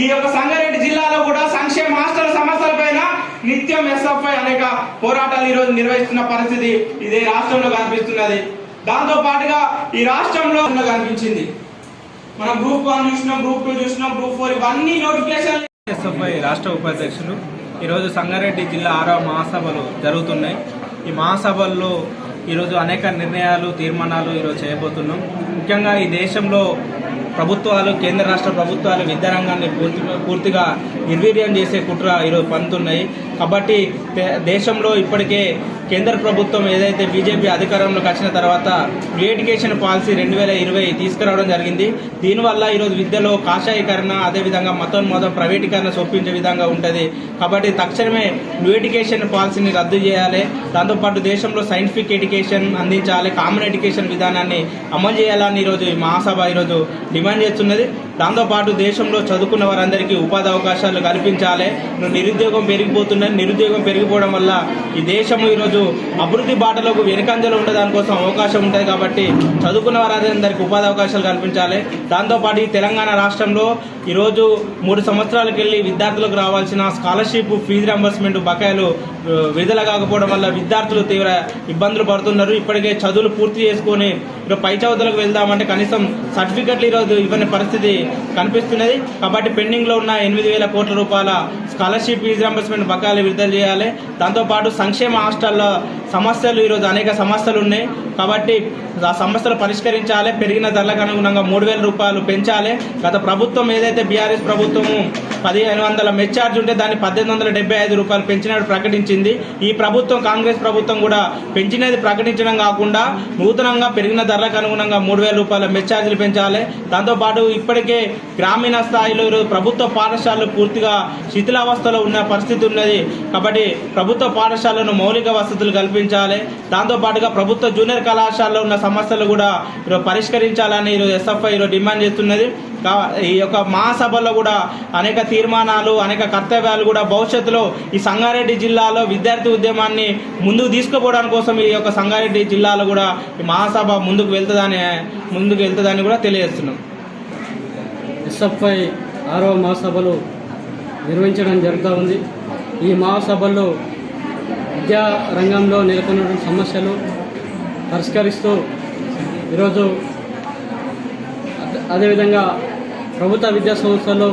ఈ యొక్క సంగారెడ్డి జిల్లాలో కూడా సంక్షేమ హాస్టల్ సమస్యల పైన నిత్యం ఎస్ఎఫ్ఐ అనేక పోరాటాలు ఈరోజు నిర్వహిస్తున్న పరిస్థితి ఇదే రాష్ట్రంలో కనిపిస్తున్నది. దాంతో పాటుగా ఈ రాష్ట్రంలో కనిపించింది. మనం గ్రూప్ వన్ చూసినాం గ్రూప్ టూ చూసినాం గ్రూప్ ఫోర్ ఇవన్నీ నోటిఫికేషన్ ఎస్ఎఫ్ఐ రాష్ట్ర ఉపాధ్యక్షులు ఈరోజు సంగారెడ్డి జిల్లా ఆరో మహాసభలు జరుగుతున్నాయి. ఈ మహాసభల్లో ఈరోజు అనేక నిర్ణయాలు తీర్మానాలు ఈరోజు చేయబోతున్నాం. ముఖ్యంగా ఈ దేశంలో ప్రభుత్వాలు కేంద్ర రాష్ట్ర ప్రభుత్వాలు విద్యారంగాన్ని పూర్తి పూర్తిగా నిర్వీర్యం చేసే కుట్ర ఈరోజు పంతున్నాయి కాబట్టి దేశంలో ఇప్పటికే కేంద్ర ప్రభుత్వం ఏదైతే బీజేపీ అధికారంలోకి వచ్చిన తర్వాత ఎడ్యుకేషన్ పాలసీ రెండు వేల ఇరవై తీసుకురావడం జరిగింది. దీనివల్ల ఈరోజు విద్యలో కాషాయీకరణ అదేవిధంగా మతోన్మోదం ప్రైవేటీకరణ చొప్పించే విధంగా ఉంటుంది. కాబట్టి తక్షణమే ఎడ్యుకేషన్ పాలసీని రద్దు చేయాలి. దాంతోపాటు దేశంలో సైంటిఫిక్ ఎడ్యుకేషన్ అందించాలి. కామన్ ఎడ్యుకేషన్ విధానాన్ని అమలు చేయాలని ఈరోజు ఈ మహాసభ ఈరోజు డిమాండ్ చేస్తున్నది. దాంతోపాటు దేశంలో చదువుకున్న వారందరికీ ఉపాధి అవకాశాలు కల్పించాలి. నిరుద్యోగం పెరిగిపోతున్నది నిరుద్యోగం పెరిగిపోవడం వల్ల ఈ దేశం ఈరోజు అభివృద్ధి బాటలోకి వెనుకంజలో ఉండే దానికోసం అవకాశం ఉంటుంది కాబట్టి చదువుకున్న వారందరికీ ఉపాధి అవకాశాలు కల్పించాలి. దాంతోపాటు ఈ తెలంగాణ రాష్ట్రంలో ఈరోజు మూడు సంవత్సరాలకు వెళ్ళి విద్యార్థులకు రావాల్సిన స్కాలర్షిప్ ఫీజు రింబర్స్మెంట్ బకాయిలు విడుదల కాకపోవడం వల్ల విద్యార్థులు తీవ్ర ఇబ్బందులు పడుతున్నారు. ఇప్పటికే చదువులు పూర్తి చేసుకొని ఇప్పుడు పై చదువులకు వెళ్దామంటే కనీసం సర్టిఫికెట్లు ఈరోజు ఇవ్వని పరిస్థితి కనిపిస్తున్నది. కాబట్టి పెండింగ్లో ఉన్న ఎనిమిది వేల కోట్ల రూపాయల స్కాలర్షిప్ ఫీజు రింబర్స్మెంట్ బకాయిలు విడుదల చేయాలి. దాంతోపాటు సంక్షేమ హాస్టల్లో సమస్యలు ఈరోజు అనేక సమస్యలు ఉన్నాయి. కాబట్టి ఆ సమస్యలు పరిష్కరించాలి. పెరిగిన ధరలకు అనుగుణంగా మూడు వేల రూపాయలు పెంచాలి. గత ప్రభుత్వం ఏదైతే బీఆర్ఎస్ ప్రభుత్వము పదిహేను వందల మెచ్చార్జ్ ఉంటే దాన్ని పద్దెనిమిది వందల డెబ్బై ఐదు రూపాయలు పెంచినట్టు ప్రకటించింది. ఈ ప్రభుత్వం కాంగ్రెస్ ప్రభుత్వం కూడా పెంచినది ప్రకటించడం కాకుండా నూతనంగా పెరిగిన ధరలకు అనుగుణంగా మూడు వేల రూపాయల మెచ్చార్జీలు పెంచాలి. దాంతోపాటు ఇప్పటికే గ్రామీణ స్థాయిలో ఈరోజు ప్రభుత్వ పాఠశాలలు పూర్తిగా శిథిలావస్థలో ఉన్న పరిస్థితి ఉన్నది. కాబట్టి ప్రభుత్వ పాఠశాలను మౌలిక వసతులు కల్పించాలి. దాంతోపాటుగా ప్రభుత్వ జూనియర్ కళాశాలలో ఉన్న సమస్యలు కూడా ఈరోజు పరిష్కరించాలని ఈరోజు ఎస్ఎఫ్ఐ ఈరోజు డిమాండ్ చేస్తున్నది. ఈ యొక్క మహాసభలో కూడా అనేక తీర్మానాలు అనేక కర్తవ్యాలు కూడా భవిష్యత్తులో ఈ సంగారెడ్డి జిల్లాలో విద్యార్థి ఉద్యమాన్ని ముందుకు తీసుకుపోవడానికి కోసం ఈ యొక్క సంగారెడ్డి జిల్లాలో కూడా ఈ మహాసభ ముందుకు వెళ్తుందని ముందుకు వెళ్తుందని కూడా తెలియజేస్తున్నాం. ఎస్ఎఫ్ఐ ఆరో మహాసభలు నిర్వహించడం జరుగుతూ ఉంది. ఈ మహాసభల్లో విద్యా రంగంలో నెలకొన్నటువంటి సమస్యలు పరిష్కరిస్తూ ఈరోజు అదేవిధంగా ప్రభుత్వ విద్యా సంస్థల్లో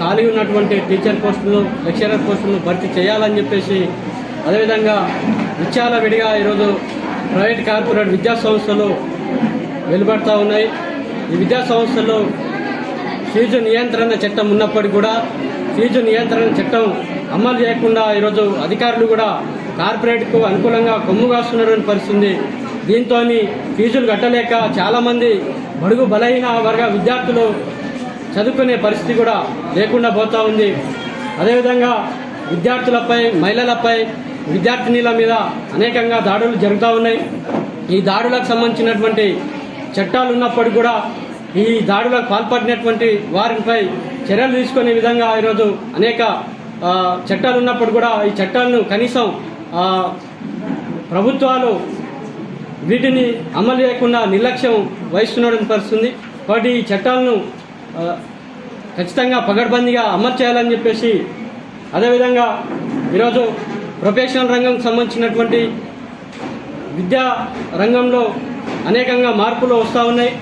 ఖాళీ ఉన్నటువంటి టీచర్ పోస్టులు లెక్చరర్ పోస్టులను భర్తీ చేయాలని చెప్పేసి అదేవిధంగా విచ్చాల విడిగా ఈరోజు ప్రైవేట్ కార్పొరేట్ విద్యా సంస్థలు వెలువడుతూ ఉన్నాయి. ఈ విద్యా సంస్థల్లో ఫీజు నియంత్రణ చట్టం ఉన్నప్పటికీ కూడా ఫీజు నియంత్రణ చట్టం అమలు చేయకుండా ఈరోజు అధికారులు కూడా కార్పొరేట్కు అనుకూలంగా కొమ్ము కాస్తున్నటువంటి పరిస్థితి దీంతో ఫీజులు కట్టలేక చాలామంది బడుగు బలహీన వర్గ విద్యార్థులు చదువుకునే పరిస్థితి కూడా లేకుండా పోతూ ఉంది. అదేవిధంగా విద్యార్థులపై మహిళలపై విద్యార్థినీల మీద అనేకంగా దాడులు జరుగుతూ ఉన్నాయి. ఈ దాడులకు సంబంధించినటువంటి చట్టాలు ఉన్నప్పటికీ కూడా ఈ దాడులకు పాల్పడినటువంటి వారిపై చర్యలు తీసుకునే విధంగా ఈరోజు అనేక చట్టాలు ఉన్నప్పుడు కూడా ఈ చట్టాలను కనీసం ప్రభుత్వాలు వీటిని అమలు చేయకుండా నిర్లక్ష్యం వహిస్తున్నటువంటి పరిస్థితుంది. కాబట్టి ఈ చట్టాలను ఖచ్చితంగా పగడ్బందీగా అమలు చేయాలని చెప్పేసి అదేవిధంగా ఈరోజు ప్రొఫెషనల్ రంగంకి సంబంధించినటువంటి విద్యా రంగంలో అనేకంగా మార్పులు వస్తూ ఉన్నాయి.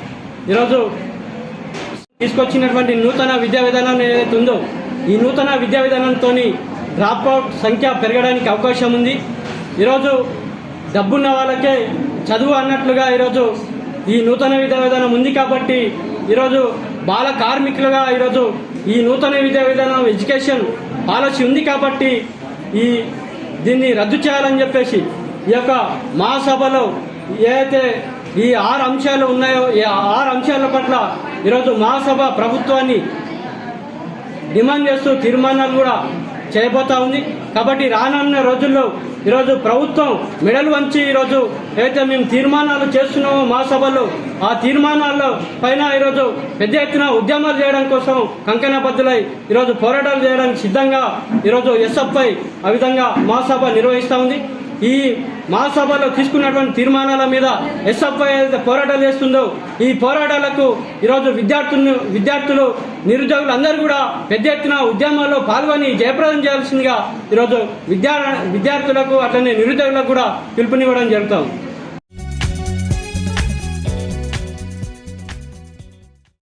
ఈరోజు తీసుకొచ్చినటువంటి నూతన విద్యా విధానం ఏదైతే ఉందో ఈ నూతన విద్యా విధానంతో డ్రాప్ అవుట్ సంఖ్య పెరగడానికి అవకాశం ఉంది. ఈరోజు డబ్బున్న వాళ్ళకే చదువు అన్నట్లుగా ఈరోజు ఈ నూతన విద్యా విధానం ఉంది కాబట్టి ఈరోజు బాల కార్మికులుగా ఈరోజు ఈ నూతన విద్యా విధానం ఎడ్యుకేషన్ పాలసీ ఉంది కాబట్టి ఈ దీన్ని రద్దు చేయాలని చెప్పేసి ఈ యొక్క మహాసభలో ఏదైతే ఈ ఆరు అంశాలు ఉన్నాయో ఈ ఆరు అంశాల పట్ల ఈరోజు మహాసభ ప్రభుత్వాన్ని డిమాండ్ చేస్తూ తీర్మానాలు కూడా చేయబోతా ఉంది. కాబట్టి రానున్న రోజుల్లో ఈరోజు ప్రభుత్వం మెడలు వంచి ఈరోజు ఏదైతే మేము తీర్మానాలు చేస్తున్నామో మహాసభలో ఆ తీర్మానాల్లో పైన ఈరోజు పెద్ద ఎత్తున ఉద్యమాలు చేయడం కోసం కంకణబద్దులై ఈరోజు పోరాటాలు చేయడానికి సిద్ధంగా ఈరోజు ఎస్ఎఫ్ఐ ఆ విధంగా మహాసభ నిర్వహిస్తూ ఉంది. ఈ మహాసభలో తీసుకున్నటువంటి తీర్మానాల మీద ఎస్ఎఫ్ఐ ఏదైతే పోరాటాలు చేస్తుందో ఈ పోరాటాలకు ఈరోజు విద్యార్థులు విద్యార్థులు నిరుద్యోగులు అందరూ కూడా పెద్ద ఎత్తున ఉద్యమాల్లో పాల్గొని జయప్రదం చేయాల్సిందిగా ఈరోజు విద్యా విద్యార్థులకు అట్లనే నిరుద్యోగులకు కూడా పిలుపునివ్వడం జరుగుతాం